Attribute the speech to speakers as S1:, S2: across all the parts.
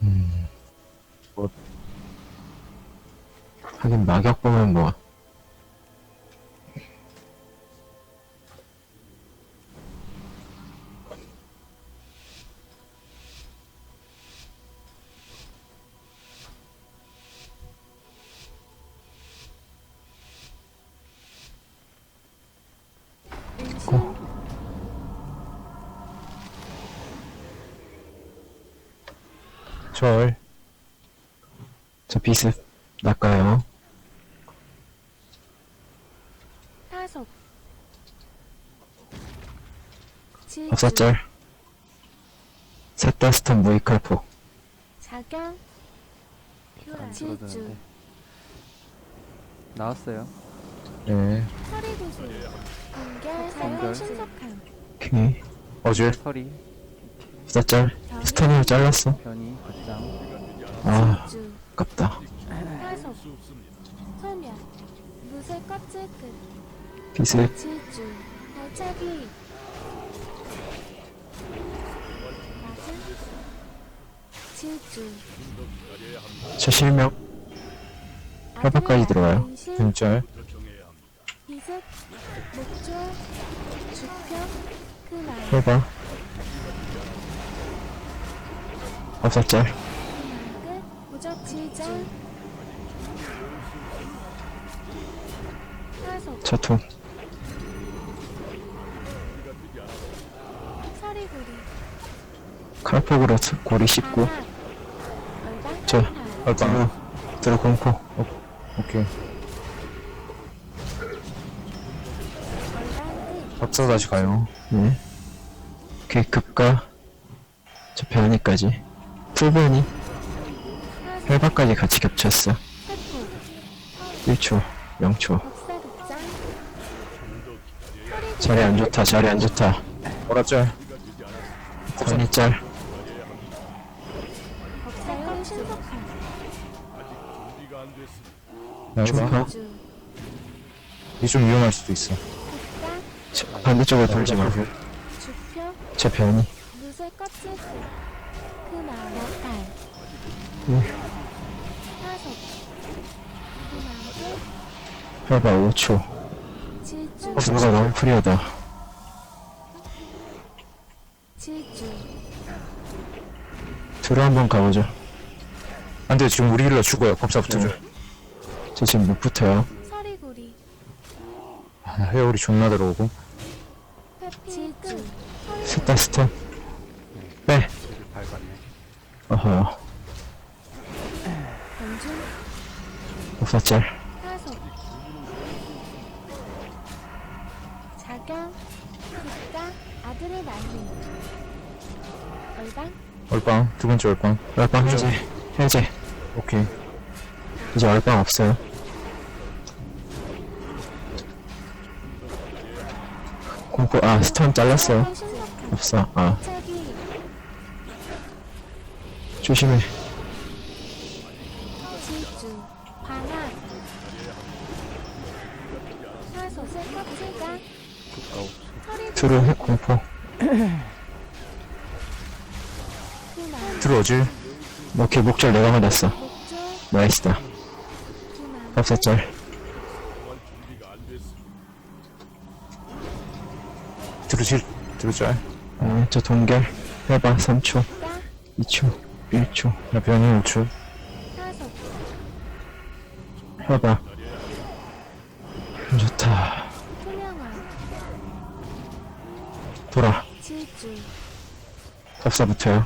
S1: 뭐.
S2: 하긴 막역 보면 뭐
S1: 절.
S2: 저 비습 낚아요.
S3: 타속 질주
S2: 법사짤 셋다 스턴 무이칼포.
S3: 자경.
S4: 안
S3: 질주
S4: 줄어드는데. 나왔어요.
S1: 네.
S3: 서리 구슬 공결.
S4: 공결.
S3: 사용 신속함.
S2: 오케이.
S1: 어질.
S4: 서리,
S2: 법사짤 스턴으로 잘랐어.
S4: 변이, 걷장,
S2: 아 아깝다.
S3: 타속 소면 무쇠 껍질 끝.
S2: 비습
S3: 질주 발차기. 맞은 질주.
S2: 저 실명. 협박까지 들어와요.
S3: 인실,
S1: 등절.
S3: 이습 목조 주평 그날.
S2: 해봐 법사짤
S3: 끝 무적 질장 타속
S2: 저통 칼폭으로 고리 씹고.
S3: 방학 얼방
S2: 저 얼빵. 들어 공포.
S1: 오케이.
S3: 얼방 끝
S1: 법사 다시 가요.
S2: 네. 오케이 급가 저 변이까지 풀변이 혈박까지 같이 겹쳤어.
S3: 세포
S2: 1초 0초.
S3: 법사극장
S2: 자리 안 좋다 자리 안 좋다.
S1: 보라짤.
S2: 선이짤. 주
S1: 이좀 위험할 수도 있어.
S2: 반대쪽으로 돌지 말고.
S3: 주표
S2: 저 변이 혈박 5초
S3: 끝 질주
S2: 주부가 너무 프리하다
S3: 질주
S2: 들어 한번 가보죠
S1: 안 돼, 지금 우리 힐러 죽어요. 법사 붙어줘.
S2: 저 지금 못 붙어요
S3: 서리구리
S1: 아, 회오리 존나 들어오고.
S3: 회피 끝
S2: 셋다 스 턴빼 어허.
S3: 건중
S2: 법사짤
S3: 타속 자경 극가 아들의 날림 얼방?
S1: 얼빵. 두 번째 얼빵.
S2: 얼빵 해제. 해제.
S1: 오케이.
S2: 이제 얼빵 없어요. 공포 아 스턴 잘랐어요. 없어. 아 조심해.
S3: 질주 껍질가
S2: 드루 공포.
S3: 그날
S1: 들어오질.
S2: 오케이 목줄 내가 맞았어. 나이스다. 법사짤
S1: 들어질. 들어짤.
S2: 어, 저 동결. 해봐 3초.
S3: 가
S2: 2초 1초
S1: 나 변이 5초.
S3: 타속
S2: 해봐. 좋다. 돌아. 붙어요.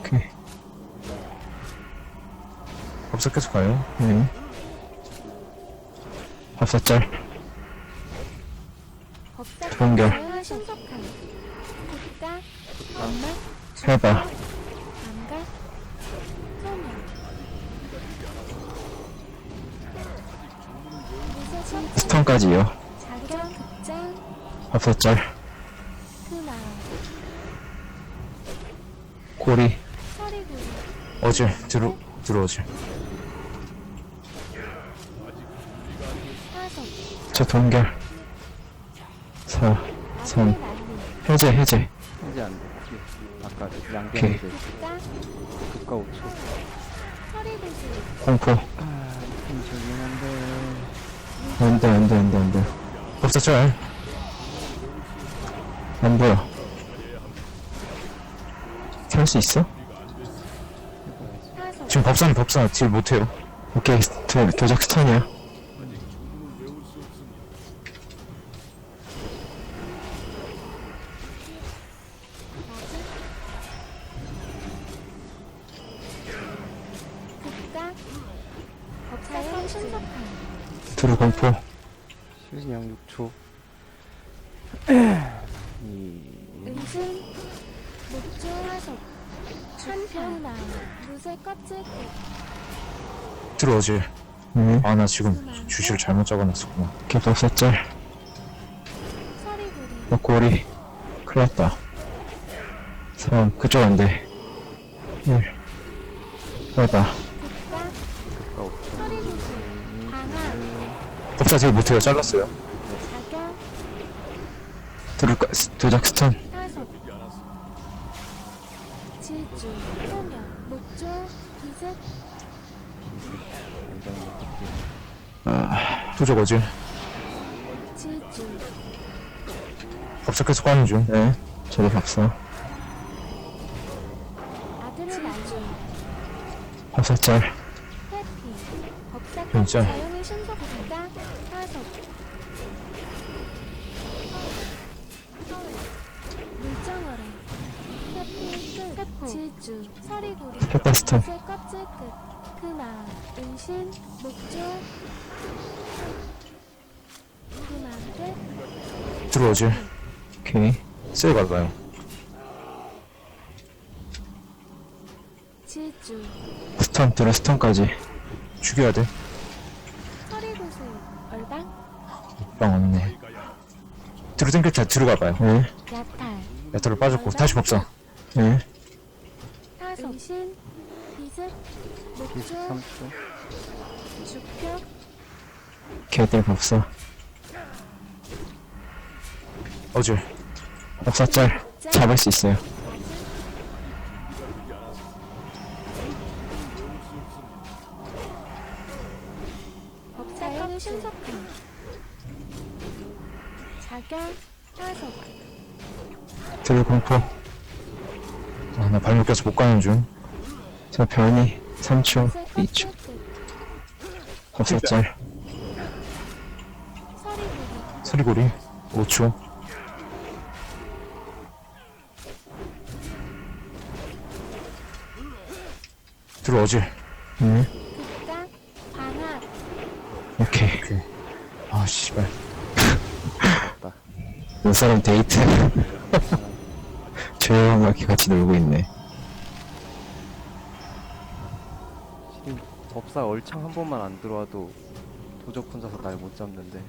S2: 오케이.
S1: 법사 계속 가요.
S2: 네. 법사짤.
S3: 법사
S2: 동결.
S3: 국가? 엄마? 무쇠 껍질
S2: 스턴까지요.
S3: 자경 극장
S2: 법사짤
S3: 그날
S2: 고리.
S3: 서리구리.
S1: 어질. 들어, 들어오질.
S2: 저 동결. 4 3
S3: 아들의 날림
S2: 해제 해제.
S4: 아까
S2: 오케이.
S4: 양갱들
S3: 극각
S4: 국가 5초
S3: 서리구슬
S2: 공포.
S4: 아 이팀 저긴 한데
S2: 안 돼, 안 돼, 안 돼, 안 돼.
S1: 법사 짤.
S2: 안 보여. 살 수 있어?
S3: 타석
S1: 지금 법사는 법사 딜 못해요.
S2: 오케이, 도, 도적 스턴이야.
S3: 법사의 신속함
S2: 두루 공포.
S4: 실냥 6초 이
S3: 은신 목조 화석 마음 무쇠 껍질 끝
S1: 들어오질.
S2: 응.
S1: 아, 나 지금 주시를 잘못 적어놨었구나.
S2: 법사 짤.
S3: 서리구리
S2: 너 고리. 큰일 났다. 3, 그쪽 안 돼. 1. 해봐.
S3: 극
S1: 법사 딜 못해요. 잘랐어요.
S3: 자격
S2: 까- 도적 스턴.
S3: 타석 질주 소명 목조 기습
S1: 도적 어질.
S3: 질주
S1: 법사 계속 가는 중.
S2: 네. 저도
S3: 날주
S2: 법사 짤.
S3: 해피 법사
S1: 진짜.
S3: 물정어라 해피 끝 질주
S2: 페타 스턴.
S3: 무쇠 껍질 끝 그마 은신 목조 그마 끝
S1: 들어오질.
S2: 오케이.
S1: 세게 밟아요.
S3: 질주
S2: 스턴, 두루 스턴까지.
S1: 죽여야 돼.
S3: 서리구슬 얼방
S1: 빵 없네. 뒤로 때 뒤로 가봐요.
S2: 네.
S3: 야탈
S1: 메탈로 빠졌고 다시 법사.
S2: 네.
S3: 타석 은신 비습
S4: 기습
S3: 목조
S4: 3초
S3: 주표
S2: 개들 법사.
S1: 어질.
S2: 법사 짤. 잡을 수 있어요.
S3: 자격 타석
S2: 두루 공포.
S1: 아, 나 발목 껴서 못 가는 중.
S2: 저 변이 3초,
S3: 무쇠
S2: 2초.
S3: 껍질 끝
S2: 법사 짤.
S3: 서리구리
S1: 서리고리. 5초. 들어오질.
S2: 네.
S3: 극각 방압
S2: 오케이.
S1: 오케이. 아, 씨발.
S2: 이 사람 데이트. 조용하게 같이 놀고 있네.
S4: 지금 법사 얼창 한 번만 안 들어와도 도적 혼자서 날 못 잡는데